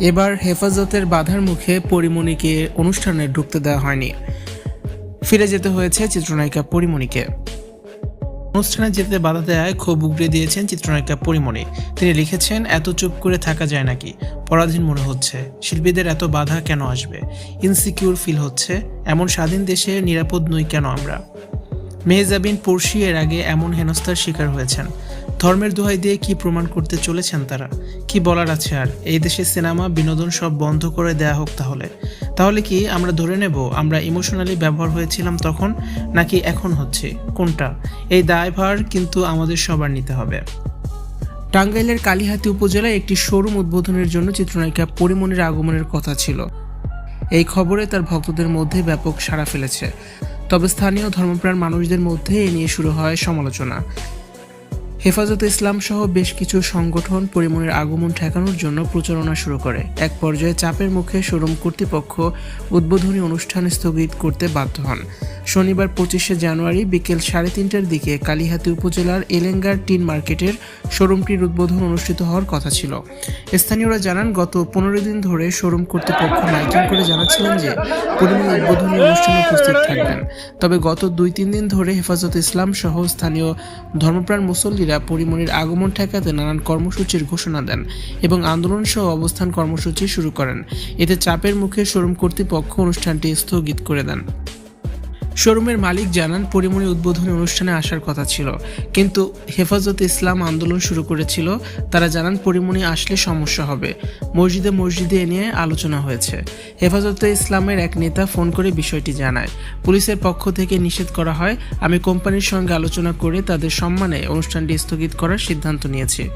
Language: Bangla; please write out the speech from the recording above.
এবার হেফাজতের বাধার মুখে পরিমণিকে অনুষ্ঠানে ঢুকতে দেওয়া হয়নি। ফিরে যেতে হয়েছে চিত্রনায়িকা পরিমণিকে। অনুষ্ঠানে যেতে বাধা দেয় ক্ষোভ উগড়ে দিয়েছেন চিত্রনায়িকা পরিমণি। তিনি লিখেছেন, এত চুপ করে থাকা যায় নাকি? পরাধীন মনে হচ্ছে। শিল্পীদের এত বাধা কেন আসবে? ইনসিকিউর ফিল হচ্ছে। এমন স্বাধীন দেশে নিরাপদ নই কেন আমরা? মেহজাবিন পড়শি এর আগে এমন হেনস্থার শিকার হয়েছেন। ধর্মের দোহাই দিয়ে কি প্রমাণ করতে চলেছেন তারা? কি বলার আছে আর? এই দেশে সিনেমা, বিনোদন সব বন্ধ করে দেয়া হোক তাহলে। তাহলে কি আমরা ধরে নেব আমরা ইমোশনালি ব্যবহার হয়েছিলাম তখন, নাকি এখন হচ্ছে? কোনটা? এই দায়ভার কিন্তু আমাদের সবার নিতে হবে। টাঙ্গাইলের কালীহাতি উপজেলায় একটি শোরুম উদ্বোধনের জন্য চিত্রনায়িকা পরিমণির আগমনের কথা ছিল। এই খবরে তার ভক্তদের মধ্যে ব্যাপক সাড়া ফেলেছে। তবে স্থানীয় ধর্মপ্রাণ মানুষদের মধ্যে এ নিয়ে শুরু হয় সমালোচনা। হেফাজতে ইসলাম সহ বেশ কিছু সংগঠন পরিমণের আগমন ঠেকানোর জন্য প্রচারণা শুরু করে। এক পর্যায়ে চাপের মুখে শোরুম কর্তৃপক্ষ উদ্বোধনী অনুষ্ঠান স্থগিত করতে বাধ্য হন। শনিবার পঁচিশে জানুয়ারি বিকেল সাড়ে তিনটার দিকে কালিহাতি উপজেলার এলেঙ্গার টিন মার্কেটের শোরুমটির উদ্বোধন অনুষ্ঠিত হওয়ার কথা ছিল। স্থানীয়রা জানান, গত পনেরো দিন ধরে শোরুম কর্তৃপক্ষ মাইকিং করে জানাচ্ছিলেন যে পরিমণি উদ্বোধনী অনুষ্ঠানে উপস্থিত থাকবেন। তবে গত দুই তিন দিন ধরে হেফাজত ইসলাম সহ স্থানীয় ধর্মপ্রাণ মুসল্লিরা পরিমণির আগমন ঠেকাতে নানান কর্মসূচির ঘোষণা দেন এবং আন্দোলন সহ অবস্থান কর্মসূচি শুরু করেন। এতে চাপের মুখে শোরুম কর্তৃপক্ষ অনুষ্ঠানটি স্থগিত করে দেন। শোরুমের মালিক জানান, পরিমণি উদ্বোধনী অনুষ্ঠানে আসার কথা ছিল। কিন্তু হেফাজতে ইসলাম আন্দোলন শুরু করেছিল। তারা জানান, পরিমণি আসলে সমস্যা হবে। মসজিদে মসজিদে এ নিয়ে আলোচনা হয়েছে। হেফাজতে ইসলামের এক নেতা ফোন করে বিষয়টি জানায়। পুলিশের পক্ষ থেকে নিষেধ করা হয়। আমি কোম্পানির সঙ্গে আলোচনা করে তাদের সম্মানে অনুষ্ঠানটি স্থগিত করার সিদ্ধান্ত নিয়েছি।